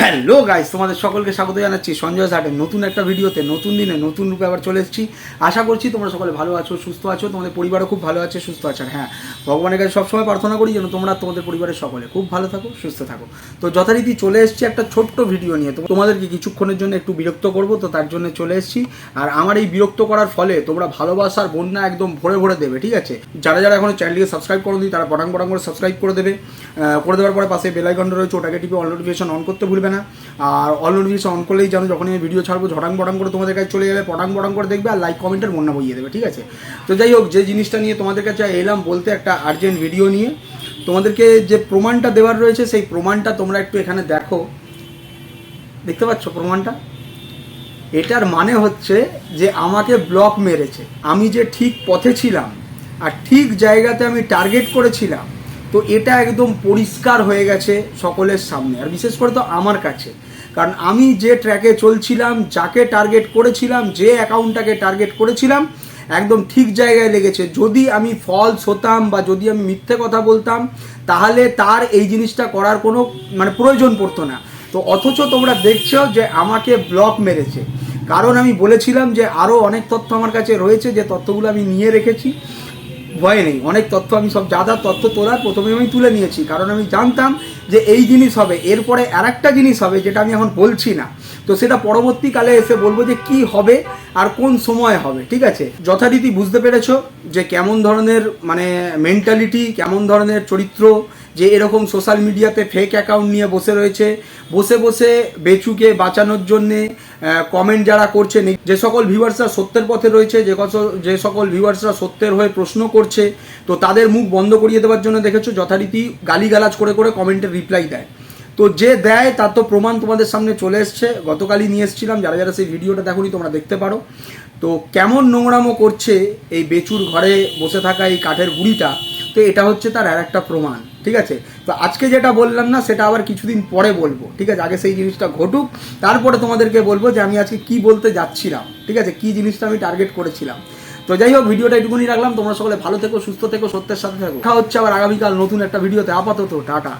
Hello guys, তোমাদের সকলকে স্বাগত জানাচ্ছি সঞ্জয় সাটের নতুন একটা ভিডিওতে, নতুন দিনে নতুন রূপে আবার চলে এসেছি। আশা করছি তোমরা সকলে ভালো আছো, সুস্থ আছো, তোমাদের পরিবারও খুব ভালো আছে, সুস্থ আছে হ্যাঁ। ভগবানের কাছে সবসময় প্রার্থনা করি যেন তোমরা তোমাদের পরিবারের সকলে খুব ভালো থাকো, সুস্থ থাকো। তো যথারীতি চলে এসেছি একটা ছোট্ট ভিডিও নিয়ে। তোমাদেরকে কিছুক্ষণের জন্য একটু বিরক্ত করব, তো তার জন্য চলে এসেছি। আর আমার এই বিরক্ত করার ফলে তোমরা ভালোবাসার বন্যা একদম ভরে ভরে দেবে, ঠিক আছে? যারা যারা এখনও চ্যানেলটিকে সাবস্ক্রাইব করে তারা পটাং পটাং করে সাবস্ক্রাইব করে দেবে। করে দেওয়ার পরে পাশে বেলাইকনটা রয়েছে, ওটাকে টিপে অল নোটিফিকেশন অন করতে ভুলবে না। আর অল নোটিফিকেশন অন করলেই জানো, যখনই আমি ভিডিও ছাড়বো, ঝটাং পটাং করে তোমাদের কাছে চলে যাবে পটাং পটাং করে দেখবে আর লাইক কমেন্টের বন্যা বইয়ে দেবে, ঠিক আছে? তো যাই হোক, যে জিনিসটা নিয়ে তোমাদের কাছে এলাম বলতে একটা আর্জেন্ট ভিডিও নিয়ে, তোমাদেরকে যে প্রমাণটা দেওয়ার রয়েছে, সেই প্রমাণটা তোমরা একটু এখানে দেখো। দেখতে পাচ্ছ প্রমাণটা? এটার মানে হচ্ছে যে আমাকে ব্লক মেরেছে। আমি যে ঠিক পথে ছিলাম আর ঠিক জায়গাতে আমি টার্গেট করেছিলাম তো এটা একদম পরিষ্কার হয়ে গেছে সকলের সামনে, আর বিশেষ করে তো আমার কাছে। কারণ আমি যে ট্র্যাকে চলছিলাম, যাকে টার্গেট করেছিলাম, যে অ্যাকাউন্টটাকে টার্গেট করেছিলাম, একদম ঠিক জায়গায় লেগেছে। যদি আমি ফলস হতাম বা যদি আমি মিথ্যে কথা বলতাম, তাহলে তার এই জিনিসটা করার কোনো মানে প্রয়োজন পড়তো না। তো অথচ তোমরা দেখছ যে আমাকে ব্লক মেরেছে। কারণ আমি বলেছিলাম যে আরও অনেক তথ্য আমার কাছে রয়েছে, যে তথ্যগুলো আমি নিয়ে রেখেছি। ভয় নেই। অনেক তথ্য আমি সব, যা যা তথ্য তোলার প্রথমে আমি তুলে নিয়েছি। কারণ আমি জানতাম যে এই জিনিস হবে। এরপরে আর একটা জিনিস হবে যেটা আমি এখন বলছি না। তো সেটা পরবর্তীকালে এসে বলব যে কি হবে আর কোন সময় হবে, ঠিক আছে? যথারীতি বুঝতে পেরেছ যে কেমন ধরনের মানে মেন্টালিটি কেমন ধরনের চরিত্র যে এরকম সোশ্যাল মিডিয়াতে ফেক অ্যাকাউন্ট নিয়ে বসে রয়েছে, বসে বসে বেচুকে বাঁচানোর জন্যে কমেন্ট যারা করছে যে সকল ভিউয়ার্সরা সত্যের পথে রয়েছে, যে যে সকল ভিউয়ার্সরা সত্যের হয়ে প্রশ্ন করছে, তো তাদের মুখ বন্ধ করিয়ে দেওয়ার জন্য দেখেছ, যথারীতি গালিগালাজ করে করে কমেন্টের রিপ্লাই দেয়। তো যে দেয়, তার তো প্রমাণ তোমাদের সামনে চলে এসছে। গতকালই নিয়ে এসেছিলাম, যারা যারা সেই ভিডিওটা দেখোনি তোমরা দেখতে পারো। তো কেমন নোংরামো করছে এই বেচুর ঘরে বসে থাকা এই কাঠের গুড়িটা তো এটা হচ্ছে তার আর একটা প্রমাণ, ঠিক আছে? তো আজকে যেটা বললাম না, সেটা আবার কিছুদিন পরে বলব, ঠিক আছে? আগে সেই জিনিসটা ঘটুক, তারপরে তোমাদেরকে বলব যে আমি আজকে কি বলতে যাচ্ছিলাম, ঠিক আছে? কি জিনিসটা আমি টার্গেট করেছিলাম? তো যাই হোক, ভিডিওটা এটুকুনি রাখলাম, তোমরা সকলে ভালো থেকো, সুস্থ থেকো, সত্যের সাথে থাকো। হচ্ছে আবার আগামীকাল নতুন একটা ভিডিওতে, আপাতত, টাটা।